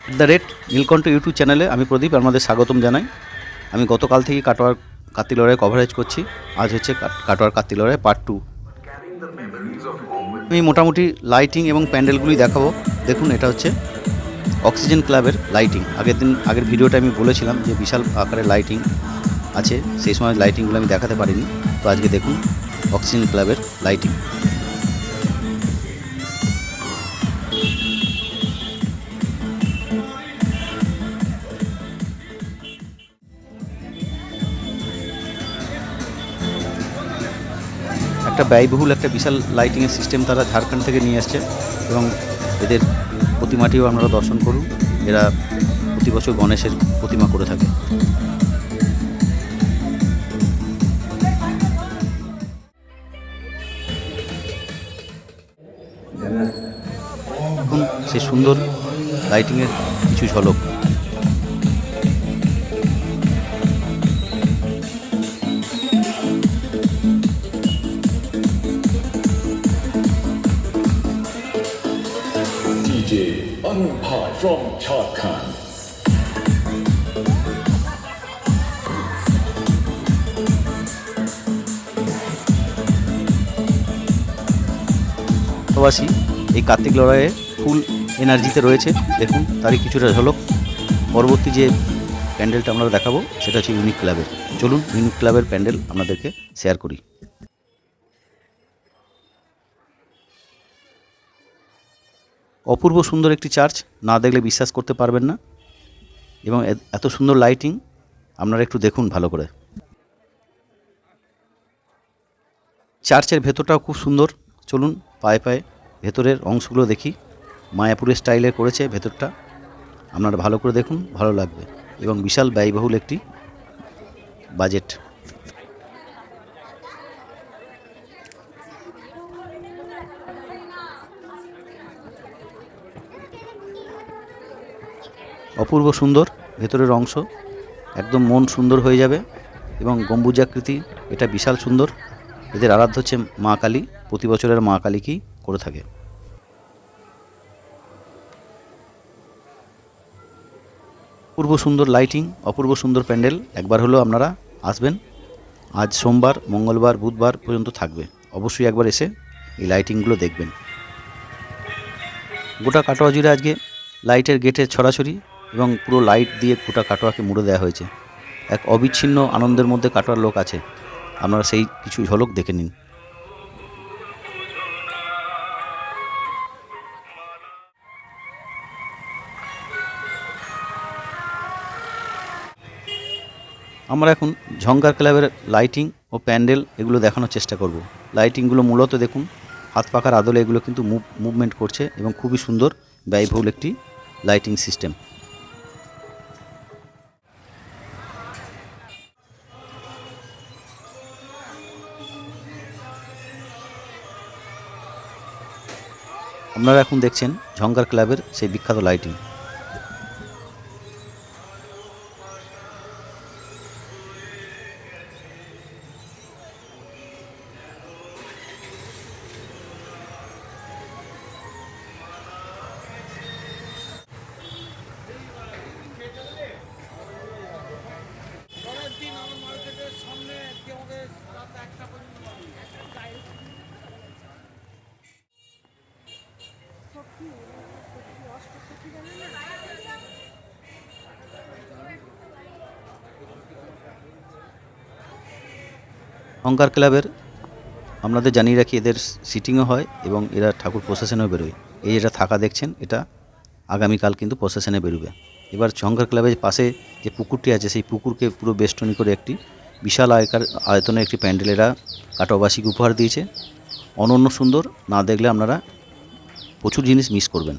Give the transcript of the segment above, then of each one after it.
The rate Nilkantha YouTube চ্যানেলে আমি প্রদীপ, আপনাদের স্বাগতম জানাই। আমি গতকাল থেকে কাটোয়ার কাত্তি লড়াই কভারেজ করছি। আজ হচ্ছে কাটোয়ার কাত্তি লড়াই পার্ট টু আমি মোটামুটি লাইটিং এবং প্যান্ডেলগুলি দেখাবো। দেখুন, এটা হচ্ছে অক্সিজেন ক্লাবের লাইটিং আগের দিন, আগের ভিডিওটা আমি বলেছিলাম যে বিশাল আকারের লাইটিং আছে। সেই সময় লাইটিংগুলো আমি দেখাতে পারিনি। তো আজকে দেখুন অক্সিজেন ক্লাবের লাইটিং একটা ব্যয়বহুল একটা বিশাল লাইটিংয়ের সিস্টেম তারা ঝাড়খণ্ড থেকে নিয়ে আসছে এবং এদের প্রতিমাটিও আপনারা দর্শন করুন। এরা প্রতি বছর গণেশের প্রতিমা করে থাকে। এখন সেই সুন্দর লাইটিংয়ের কিছু ঝলক। DJ from এই কার্তিক লড়াইয়ে ফুল এনার্জিতে রয়েছে। দেখুন, তারই কিছুটা ঝলক। পরবর্তী যে প্যান্ডেলটা আমরা দেখাবো, সেটা হচ্ছে ইউনিক ক্লাবের চলুন ইউনিক ক্লাবের প্যান্ডেল আপনাদেরকে শেয়ার করি। অপূর্ব সুন্দর একটি চার্চ, না দেখলে বিশ্বাস করতে পারবেন না। এবং এত সুন্দর লাইটিং, আপনারা একটু দেখুন ভালো করে। চার্চের ভেতরটাও খুব সুন্দর। চলুন পায়ে পায়ে ভেতরের অংশগুলো দেখি। মায়াপুরের স্টাইলে করেছে ভেতরটা। আপনারা ভালো করে দেখুন, ভালো লাগবে। এবং বিশাল ব্যয়বহুল একটি বাজেট। অপূর্ব সুন্দর, ভেতরের অংশ একদম মন সুন্দর হয়ে যাবে এবং গম্বুজাকৃতি, এটা বিশাল সুন্দর। এদের আরাধ্য হচ্ছে মা কালী, প্রতি বছরের মা কালীকেই করে থাকে। অপূর্ব সুন্দর লাইটিং অপূর্ব সুন্দর প্যান্ডেল, একবার হলেও আপনারা আসবেন। আজ সোমবার, মঙ্গলবার, বুধবার পর্যন্ত থাকবে। অবশ্যই একবার এসে এই লাইটিংগুলো দেখবেন। গোটা কাটোয়া জুড়ে আজকে লাইটের গেটের ছড়াছড়ি এবং পুরো লাইট দিয়ে গোটা কাটোয়াকে মুড়ে দেওয়া হয়েছে। এক অবিচ্ছিন্ন আনন্দের মধ্যে কাটোয়ার লোক আছে। আপনারা সেই কিছু ঝলক দেখে নিন। আমরা এখন ঝঙ্কার ক্লাবের লাইটিং ও প্যান্ডেল এগুলো দেখানোর চেষ্টা করব। লাইটিংগুলো মূলত দেখুন, হাত পাখার আদলে এগুলো কিন্তু মুভ মুভমেন্ট করছে এবং খুবই সুন্দর, ব্যয়বহুল একটি লাইটিং সিস্টেম আপনারা এখন দেখছেন ঝঙ্কার ক্লাবের সেই বিখ্যাত লাইটিং অঙ্কার ক্লাবের, আপনাদের জানিয়ে রাখি এদের সিটিংও হয় এবং এরা ঠাকুর প্রসেশনেও বেরোয়। এই যেটা থাকা দেখছেন, এটা আগামীকাল কিন্তু প্রসেশনে বেরোবে। এবার ঝঙ্কার ক্লাবের পাশে যে পুকুরটি আছে, সেই পুকুরকে পুরো বেষ্টনী করে একটি বিশাল আয়কার, আয়তনের একটি প্যান্ডেল এরা কাটোবাসীকে উপহার দিয়েছে। অনন্য সুন্দর, না দেখলে আপনারা প্রচুর জিনিস মিস করবেন।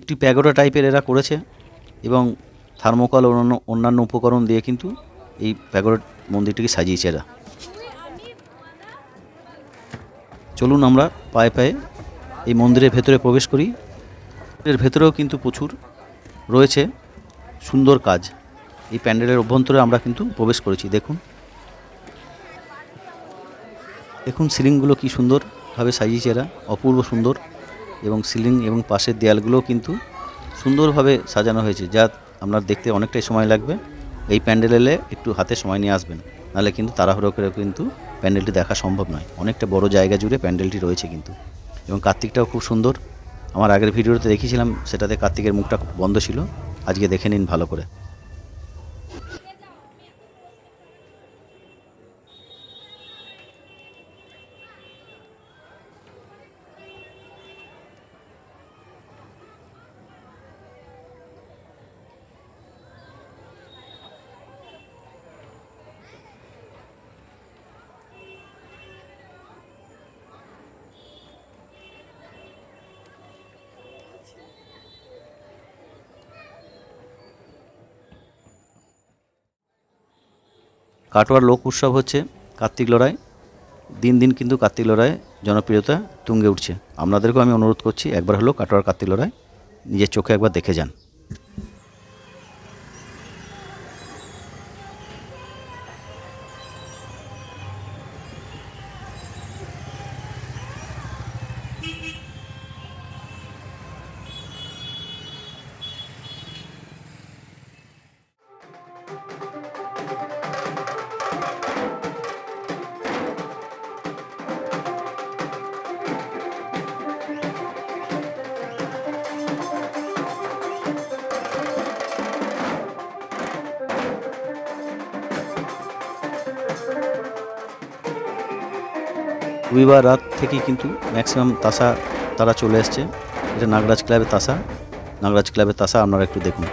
একটি প্যাগোডা টাইপের এরা করেছে এবং থার্মোকল অন্যান্য অন্যান্য উপকরণ দিয়ে কিন্তু এই প্যাগোডা মন্দিরটিকে সাজিয়েছে এরা। চলুন আমরা পায়ে পায়ে এই মন্দিরের ভেতরে প্রবেশ করি। এর ভেতরেও কিন্তু প্রচুর রয়েছে সুন্দর কাজ। এই প্যান্ডেলের অভ্যন্তরে আমরা কিন্তু প্রবেশ করেছি, দেখুন। দেখুন সিলিংগুলো কি সুন্দরভাবে সাজিয়েছে এরা, অপূর্ব সুন্দর। এবং সিলিং এবং পাশের দেয়ালগুলোও কিন্তু সুন্দরভাবে সাজানো হয়েছে, যা আপনার দেখতে অনেকটাই সময় লাগবে। এই প্যান্ডেল এলে একটু হাতে সময় নিয়ে আসবেন, নাহলে কিন্তু তাড়াহুড়ো করে কিন্তু প্যান্ডেলটি দেখা সম্ভব নয়। অনেকটা বড় জায়গা জুড়ে প্যান্ডেলটি রয়েছে কিন্তু। এবং কার্তিকটাও খুব সুন্দর। আমার আগের ভিডিওতে দেখিয়েছিলাম, সেটাতে কার্তিকের মুখটা বন্ধ ছিল। আজকে দেখে নিন ভালো করে। কাটোয়ার লোক উৎসব হচ্ছে কার্তিক লড়াই। দিন দিন কিন্তু কার্তিক লড়াই জনপ্রিয়তা তুঙ্গে উঠছে। আপনাদেরকেও আমি অনুরোধ করছি, একবার হলেও কাটোয়ার কার্তিক লড়াই নিজের চোখে একবার দেখে যান। রবিবার রাত থেকেই কিন্তু ম্যাক্সিমাম তাসা তারা চলে এসছে। এটা নাগরাজ ক্লাবে তাসা। নাগরাজ ক্লাবে তাসা আপনারা একটু দেখুন।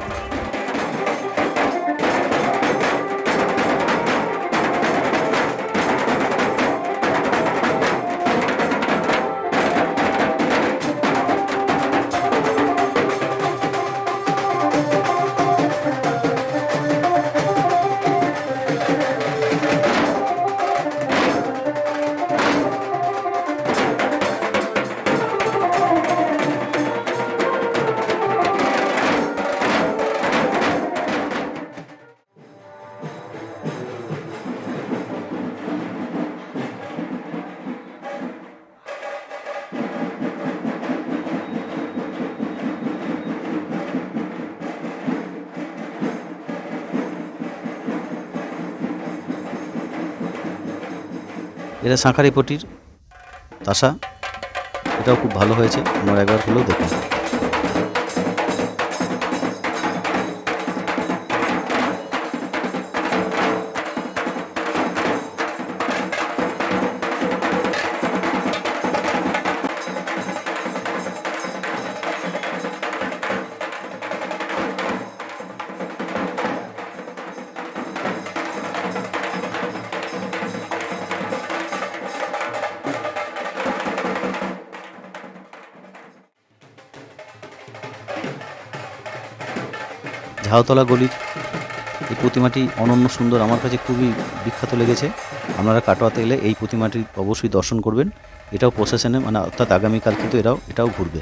এটা শাঁখারিপটির তাসা। এটাও খুব ভালো হয়েছে। আমার একবার হলেও দেখুন ঝাউতলা গলির এই প্রতিমাটি অনন্য সুন্দর। আমার কাছে খুবই বিখ্যাত লেগেছে। আপনারা কাটোয়াতে এলে এই প্রতিমাটি অবশ্যই দর্শন করবেন। এটাও প্রশাসনে মানে অর্থাৎ আগামীকাল কিন্তু এরাও, এটাও ঘুরবে।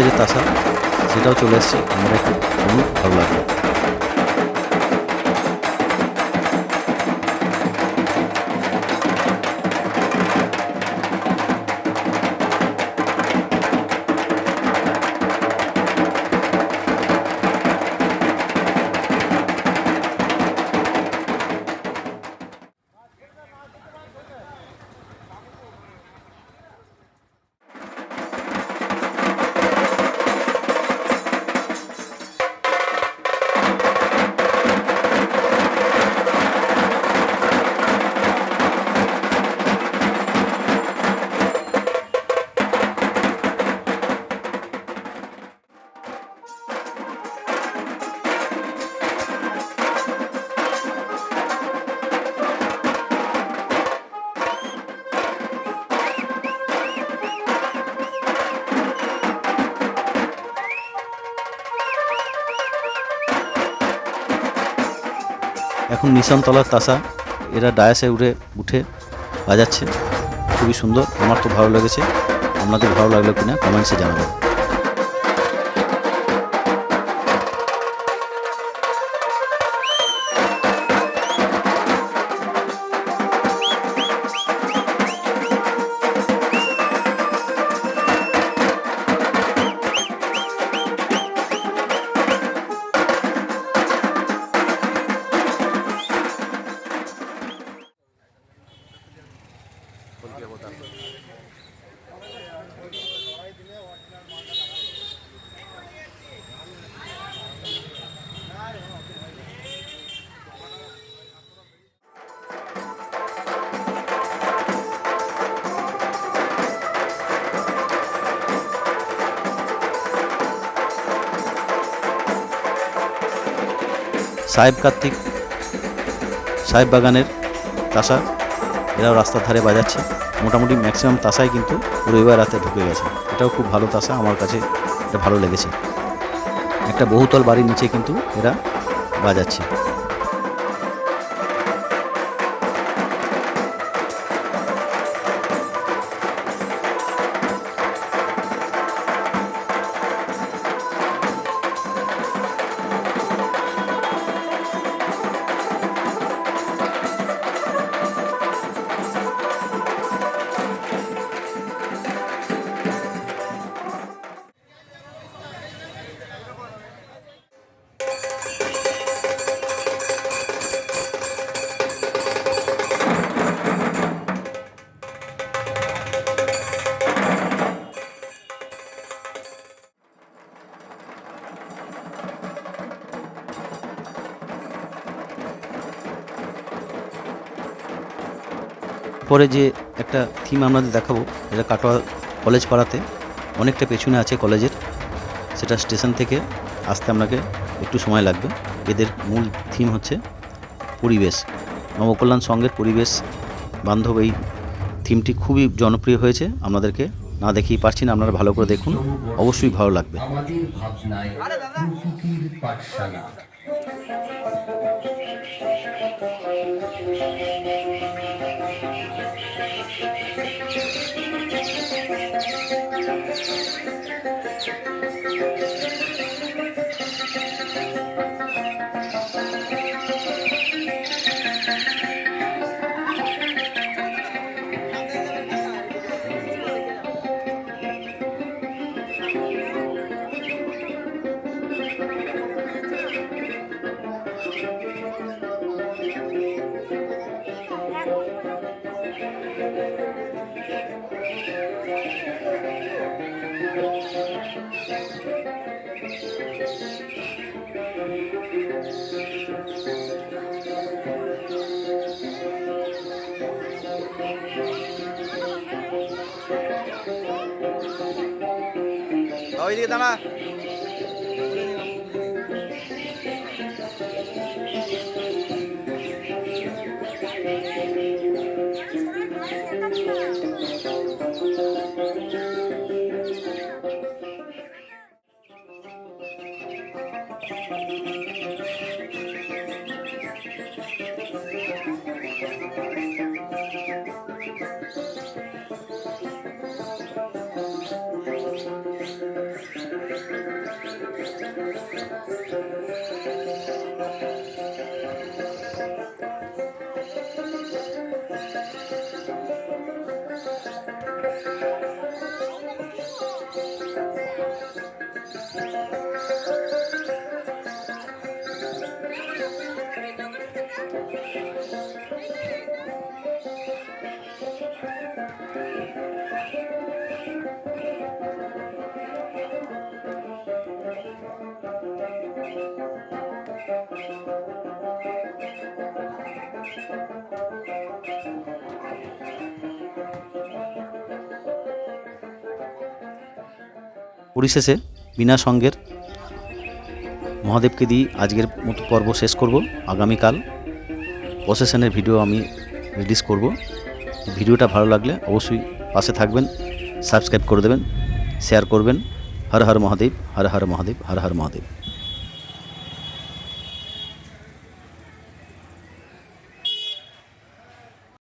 ঘরের তাসা সেটাও চলে এসছে। আমরা একটু খুবই ভালো লাগবে এখন নিশানতলার তাসা। এরা ডায়াসে উড়ে, উঠে বাজাচ্ছে। খুবই সুন্দর। আমার তো ভালো লেগেছে। আপনাদের ভালো লাগল কিনা, কমেন্টসে জানাবেন। সাহেব কার্তিক সাহেব বাগানের তাসা এরাও রাস্তার ধারে বাজাচ্ছে। মোটামুটি ম্যাক্সিমাম তাসাই কিন্তু রবিবার রাতে ঢুকে গেছে। এটাও খুব ভালো তাসা, আমার কাছে এটা ভালো লেগেছে। একটা বহুতল বাড়ির নিচে কিন্তু এরা বাজাচ্ছে। পরে যে একটা থিম আপনাদের দেখাবো এটা কাটোয়া কলেজ পাড়াতে অনেকটা পেছনে আছে কলেজের সেটা স্টেশন থেকে আসতে আপনাকে একটু সময় লাগবে। এদের মূল থিম হচ্ছে পরিবেশ। নবকল্যাণ সঙ্গের পরিবেশ বান্ধব এই থিমটি খুবই জনপ্রিয় হয়েছে। আপনাদেরকে না দেখেই পারছি না আপনারা ভালো করে দেখুন। অবশ্যই ভালো লাগবে। আমাদের ভাবনায় প্রকৃতির পাঠশালা পরিশেষে বিনা সঙ্গের মহাদেবকে দিয়ে আজকের মতো পর্ব শেষ করব। আগামীকাল প্রসেশনের ভিডিও আমি রিলিজ করব। ভিডিওটা ভালো লাগলে অবশ্যই পাশে থাকবেন সাবস্ক্রাইব করে দেবেন শেয়ার করবেন। হর হর মহাদেব, হর হর মহাদেব, হর হর মহাদেব।